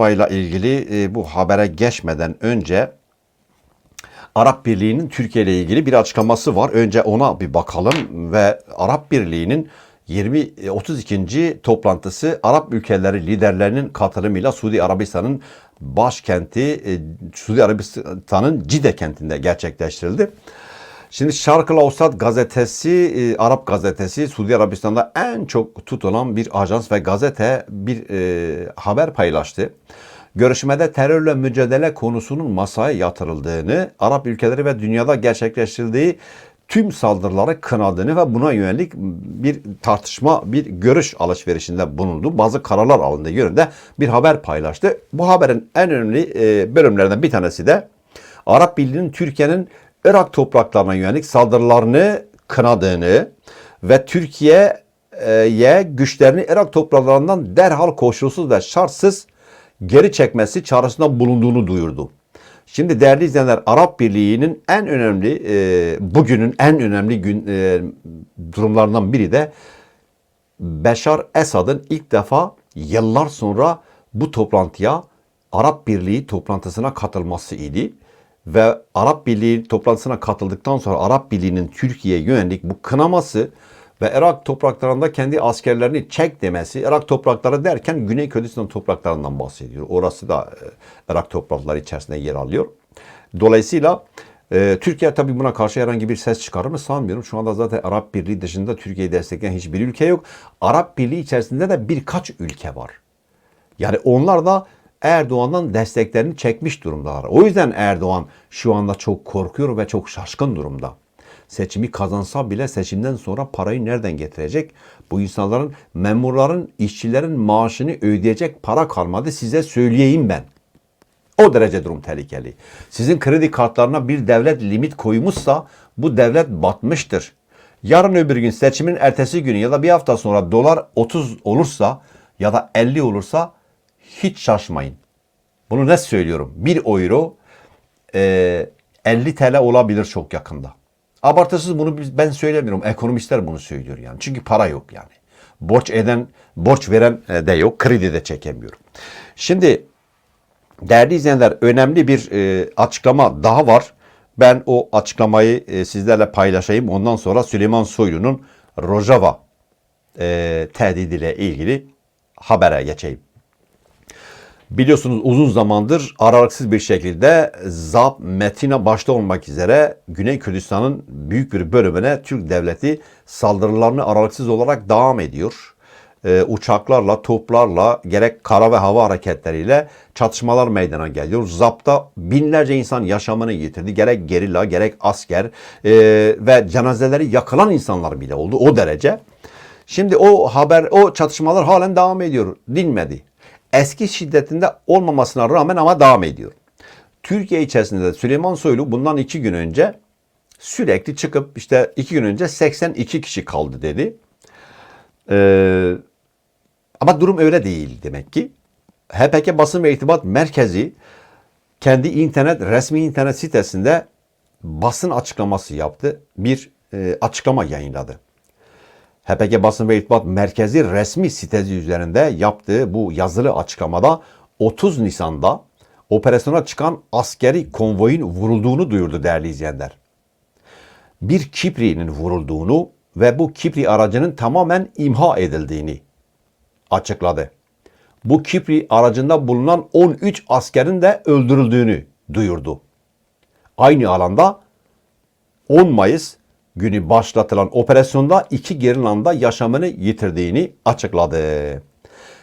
ile ilgili e, bu habere geçmeden önce Arap Birliği'nin Türkiye ile ilgili bir açıklaması var. Önce ona bir bakalım ve Arap Birliği'nin 20 e, 32. toplantısı Arap ülkeleri liderlerinin katılımıyla Suudi Arabistan'ın başkenti e, Suudi Arabistan'ın Cide kentinde gerçekleştirildi. Şimdi Şarkı Avsat gazetesi, e, Arap gazetesi Suudi Arabistan'da en çok tutulan bir ajans ve gazete bir e, haber paylaştı. Görüşmede terörle mücadele konusunun masaya yatırıldığını, Arap ülkeleri ve dünyada gerçekleştirildiği tüm saldırıları kınadığını ve buna yönelik bir tartışma, bir görüş alışverişinde bulundu. Bazı kararlar alındığı yönünde bir haber paylaştı. Bu haberin en önemli e, bölümlerinden bir tanesi de Arap Birliği'nin Türkiye'nin Irak topraklarına yönelik saldırılarını kınadığını ve Türkiye'ye güçlerini Irak topraklarından derhal koşulsuz ve şartsız geri çekmesi çağrısında bulunduğunu duyurdu. Şimdi değerli izleyenler Arap Birliği'nin en önemli e, bugünün en önemli gün e, durumlarından biri de Beşar Esad'ın ilk defa yıllar sonra bu toplantıya Arap Birliği toplantısına katılması idi. Ve Arap Birliği toplantısına katıldıktan sonra Arap Birliği'nin Türkiye'ye yönelik bu kınaması ve Irak topraklarında kendi askerlerini çek demesi, Irak toprakları derken Güney Kürdistan topraklarından bahsediyor. Orası da e, Irak toprakları içerisinde yer alıyor. Dolayısıyla e, Türkiye tabii buna karşı herhangi bir ses çıkarır mı sanmıyorum. Şu anda zaten Arap Birliği dışında Türkiye'yi destekleyen hiçbir ülke yok. Arap Birliği içerisinde de birkaç ülke var. Yani onlar da Erdoğan'dan desteklerini çekmiş durumdalar. O yüzden Erdoğan şu anda çok korkuyor ve çok şaşkın durumda. Seçimi kazansa bile seçimden sonra parayı nereden getirecek? Bu insanların, memurların, işçilerin maaşını ödeyecek para kalmadı size söyleyeyim ben. O derece durum tehlikeli. Sizin kredi kartlarına bir devlet limit koymuşsa bu devlet batmıştır. Yarın öbür gün seçimin ertesi günü ya da bir hafta sonra dolar 30 olursa ya da 50 olursa hiç şaşmayın. Bunu ne söylüyorum? 1 euro e, 50 TL olabilir çok yakında. Abartısız bunu ben söylemiyorum. Ekonomistler bunu söylüyor yani. Çünkü para yok yani. Borç eden, borç veren e, de yok. Kredi de çekemiyorum. Şimdi değerli izleyenler önemli bir e, açıklama daha var. Ben o açıklamayı e, sizlerle paylaşayım. Ondan sonra Süleyman Soylu'nun Rojava e, tehdidiyle ilgili habere geçeyim. Biliyorsunuz uzun zamandır aralıksız bir şekilde ZAP, Metina başta olmak üzere Güney Kürdistan'ın büyük bir bölümüne Türk devleti saldırılarını aralıksız olarak devam ediyor. Ee, uçaklarla, toplarla, gerek kara ve hava hareketleriyle çatışmalar meydana geliyor. ZAP'ta binlerce insan yaşamını yitirdi. Gerek gerilla, gerek asker ee, ve cenazeleri yakılan insanlar bile oldu o derece. Şimdi o haber, o çatışmalar halen devam ediyor. Dinmedi eski şiddetinde olmamasına rağmen ama devam ediyor. Türkiye içerisinde de Süleyman Soylu bundan iki gün önce sürekli çıkıp işte iki gün önce 82 kişi kaldı dedi. Ee, ama durum öyle değil demek ki. HPK Basın ve İrtibat Merkezi kendi internet resmi internet sitesinde basın açıklaması yaptı. Bir e, açıklama yayınladı. HPG Basın ve İrtibat Merkezi resmi sitesi üzerinde yaptığı bu yazılı açıklamada 30 Nisan'da operasyona çıkan askeri konvoyun vurulduğunu duyurdu değerli izleyenler. Bir Kipri'nin vurulduğunu ve bu Kipri aracının tamamen imha edildiğini açıkladı. Bu Kipri aracında bulunan 13 askerin de öldürüldüğünü duyurdu. Aynı alanda 10 Mayıs günü başlatılan operasyonda iki gerilanda yaşamını yitirdiğini açıkladı.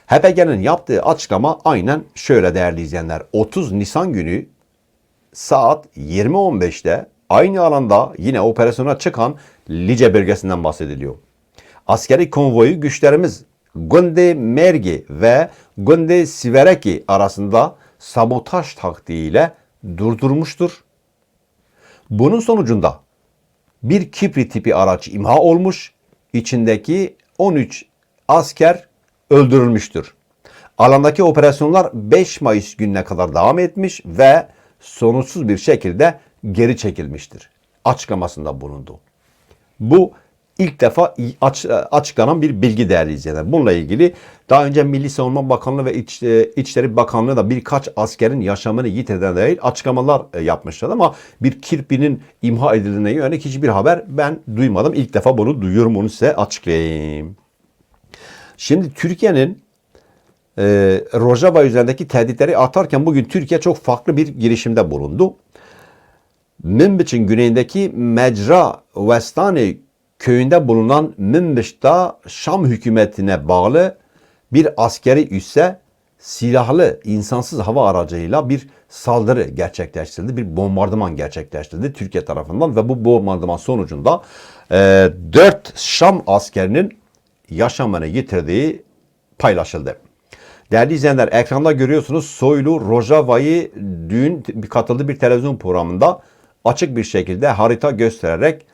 HPG'nin yaptığı açıklama aynen şöyle değerli izleyenler. 30 Nisan günü saat 20.15'te aynı alanda yine operasyona çıkan Lice bölgesinden bahsediliyor. Askeri konvoyu güçlerimiz Gunde Mergi ve Gunde Sivereki arasında sabotaj taktiğiyle durdurmuştur. Bunun sonucunda bir Kipri tipi araç imha olmuş. İçindeki 13 asker öldürülmüştür. Alandaki operasyonlar 5 Mayıs gününe kadar devam etmiş ve sonuçsuz bir şekilde geri çekilmiştir. Açıklamasında bulundu. Bu ilk defa aç- açıklanan bir bilgi değerli izleyenler. Bununla ilgili daha önce Milli Savunma Bakanlığı ve İç, e, İçişleri Bakanlığı da birkaç askerin yaşamını yitirdiğine dair açıklamalar e, yapmışlar ama bir kirpinin imha edildiğine yönelik hiçbir haber ben duymadım. İlk defa bunu duyuyorum onu size açıklayayım. Şimdi Türkiye'nin e, Rojava üzerindeki tehditleri atarken bugün Türkiye çok farklı bir girişimde bulundu. Münbiç'in güneyindeki Mecra Vestani köyünde bulunan Münbiç'ta Şam hükümetine bağlı bir askeri üsse silahlı insansız hava aracıyla bir saldırı gerçekleştirdi. Bir bombardıman gerçekleştirdi Türkiye tarafından ve bu bombardıman sonucunda e, 4 Şam askerinin yaşamını yitirdiği paylaşıldı. Değerli izleyenler ekranda görüyorsunuz Soylu Rojava'yı dün katıldığı bir televizyon programında açık bir şekilde harita göstererek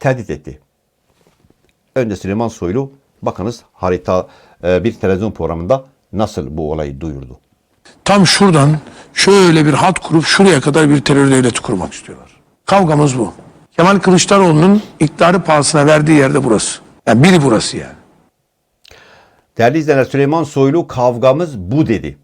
tehdit etti. Önce Süleyman Soylu bakınız harita e, bir televizyon programında nasıl bu olayı duyurdu. Tam şuradan şöyle bir hat kurup şuraya kadar bir terör devleti kurmak istiyorlar. Kavgamız bu. Kemal Kılıçdaroğlu'nun iktidarı pahasına verdiği yerde burası. Yani biri burası yani. Değerli izleyenler Süleyman Soylu kavgamız bu dedi.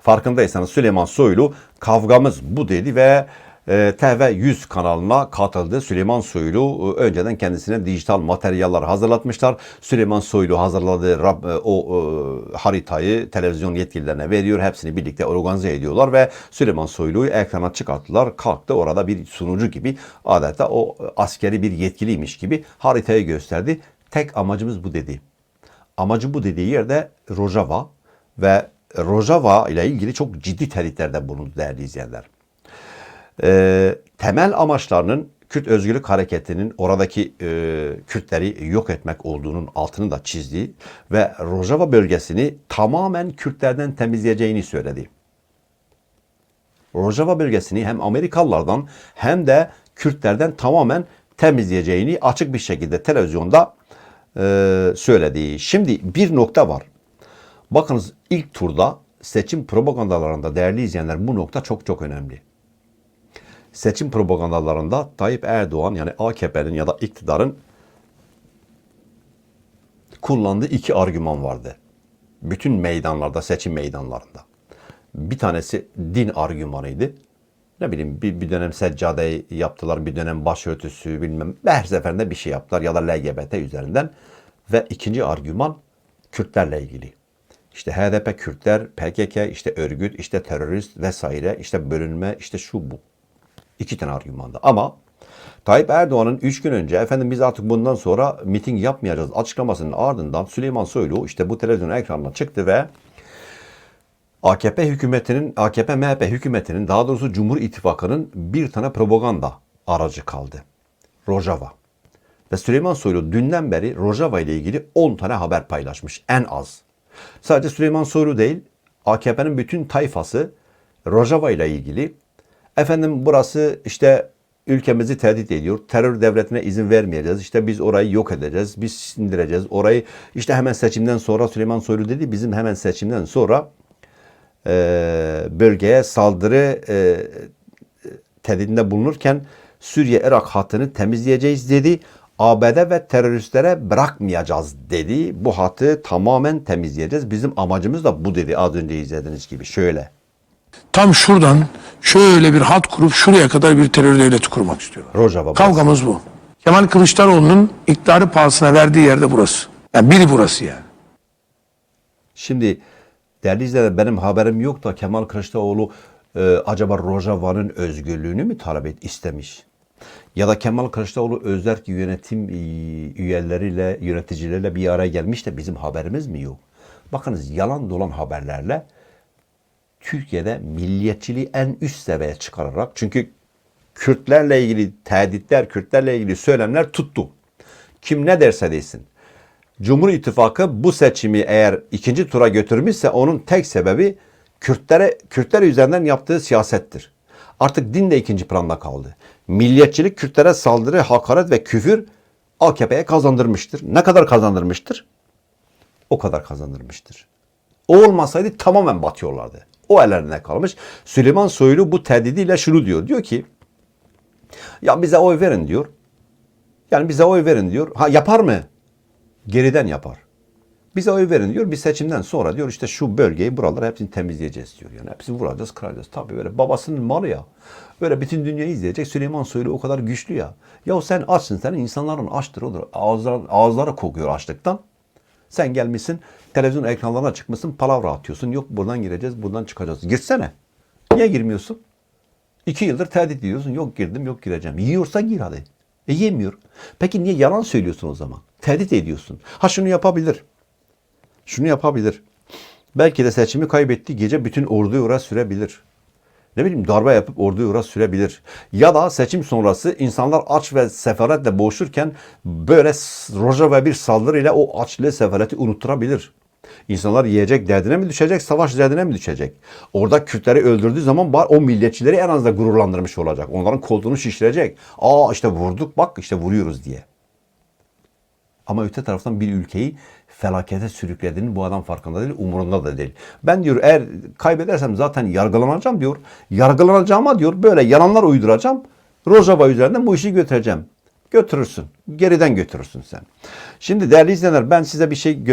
Farkındaysanız Süleyman Soylu kavgamız bu dedi ve TV100 kanalına katıldı. Süleyman Soylu e, önceden kendisine dijital materyaller hazırlatmışlar. Süleyman Soylu hazırladığı e, o e, haritayı televizyon yetkililerine veriyor. Hepsini birlikte organize ediyorlar ve Süleyman Soylu'yu ekrana çıkarttılar. Kalktı orada bir sunucu gibi adeta o askeri bir yetkiliymiş gibi haritayı gösterdi. Tek amacımız bu dedi. Amacı bu dediği yerde Rojava ve Rojava ile ilgili çok ciddi tehditlerde bulundu değerli izleyenler. Ee, temel amaçlarının Kürt Özgürlük Hareketi'nin oradaki e, Kürtleri yok etmek olduğunun altını da çizdi ve Rojava bölgesini tamamen Kürtlerden temizleyeceğini söyledi. Rojava bölgesini hem Amerikalılardan hem de Kürtlerden tamamen temizleyeceğini açık bir şekilde televizyonda e, söyledi. Şimdi bir nokta var. Bakınız ilk turda seçim propagandalarında değerli izleyenler bu nokta çok çok önemli. Seçim propagandalarında Tayyip Erdoğan yani AKP'nin ya da iktidarın kullandığı iki argüman vardı. Bütün meydanlarda, seçim meydanlarında. Bir tanesi din argümanıydı. Ne bileyim bir, bir dönem seccade yaptılar, bir dönem başörtüsü bilmem. Her seferinde bir şey yaptılar ya da LGBT üzerinden. Ve ikinci argüman Kürtlerle ilgili. İşte HDP Kürtler, PKK, işte örgüt, işte terörist vesaire, işte bölünme, işte şu bu. İki tane argümanda. Ama Tayyip Erdoğan'ın 3 gün önce efendim biz artık bundan sonra miting yapmayacağız açıklamasının ardından Süleyman Soylu işte bu televizyon ekranına çıktı ve AKP hükümetinin, AKP MHP hükümetinin daha doğrusu Cumhur İttifakı'nın bir tane propaganda aracı kaldı. Rojava. Ve Süleyman Soylu dünden beri Rojava ile ilgili 10 tane haber paylaşmış en az. Sadece Süleyman Soylu değil, AKP'nin bütün tayfası Rojava ile ilgili efendim burası işte ülkemizi tehdit ediyor. Terör devletine izin vermeyeceğiz. İşte biz orayı yok edeceğiz. Biz sindireceğiz. Orayı işte hemen seçimden sonra Süleyman Soylu dedi bizim hemen seçimden sonra e, bölgeye saldırı e, tehdidinde bulunurken Suriye-Irak hattını temizleyeceğiz dedi. ABD ve teröristlere bırakmayacağız dedi. Bu hattı tamamen temizleyeceğiz. Bizim amacımız da bu dedi az önce izlediğiniz gibi. Şöyle. Tam şuradan şöyle bir hat kurup şuraya kadar bir terör devleti kurmak istiyorlar. Rojava. burası. Kavgamız bu. Kemal Kılıçdaroğlu'nun iktidarı pahasına verdiği yerde burası. Yani biri burası yani. Şimdi değerli izleyenler benim haberim yok da Kemal Kılıçdaroğlu e, acaba Rojava'nın özgürlüğünü mü talep et, istemiş? Ya da Kemal Kılıçdaroğlu özerk yönetim e, üyeleriyle, yöneticileriyle bir araya gelmiş de bizim haberimiz mi yok? Bakınız yalan dolan haberlerle Türkiye'de milliyetçiliği en üst seviyeye çıkararak çünkü Kürtlerle ilgili tehditler, Kürtlerle ilgili söylemler tuttu. Kim ne derse desin. Cumhur İttifakı bu seçimi eğer ikinci tura götürmüşse onun tek sebebi Kürtlere Kürtler üzerinden yaptığı siyasettir. Artık din de ikinci planda kaldı. Milliyetçilik Kürtlere saldırı, hakaret ve küfür AKP'ye kazandırmıştır. Ne kadar kazandırmıştır? O kadar kazandırmıştır. O olmasaydı tamamen batıyorlardı. O ellerine kalmış. Süleyman Soylu bu tehdidiyle şunu diyor. Diyor ki ya bize oy verin diyor. Yani bize oy verin diyor. Ha yapar mı? Geriden yapar. Bize oy verin diyor. Bir seçimden sonra diyor işte şu bölgeyi buraları hepsini temizleyeceğiz diyor. Yani hepsini vuracağız, kıracağız. Tabii böyle babasının malı ya. Böyle bütün dünyayı izleyecek. Süleyman Soylu o kadar güçlü ya. Ya sen açsın senin insanların açtır odur. Ağızları, ağızları kokuyor açlıktan. Sen gelmişsin televizyon ekranlarına çıkmışsın palavra atıyorsun. Yok buradan gireceğiz buradan çıkacağız. Girsene. Niye girmiyorsun? İki yıldır tehdit ediyorsun. Yok girdim yok gireceğim. Yiyorsa gir hadi. E yemiyor. Peki niye yalan söylüyorsun o zaman? Tehdit ediyorsun. Ha şunu yapabilir. Şunu yapabilir. Belki de seçimi kaybettiği gece bütün orduyu oraya sürebilir. Ne bileyim darbe yapıp orduyu oraya sürebilir. Ya da seçim sonrası insanlar aç ve sefaletle boğuşurken böyle roja ve bir saldırıyla o açlığı sefereti unutturabilir. İnsanlar yiyecek derdine mi düşecek, savaş derdine mi düşecek? Orada Kürtleri öldürdüğü zaman var o milliyetçileri en azından gururlandırmış olacak. Onların koltuğunu şişirecek. Aa işte vurduk bak işte vuruyoruz diye. Ama öte taraftan bir ülkeyi felakete sürüklediğinin bu adam farkında değil, umurunda da değil. Ben diyor eğer kaybedersem zaten yargılanacağım diyor. Yargılanacağıma diyor böyle yalanlar uyduracağım. Rojava üzerinden bu işi götüreceğim. Götürürsün. Geriden götürürsün sen. Şimdi değerli izleyenler ben size bir şey göstereyim.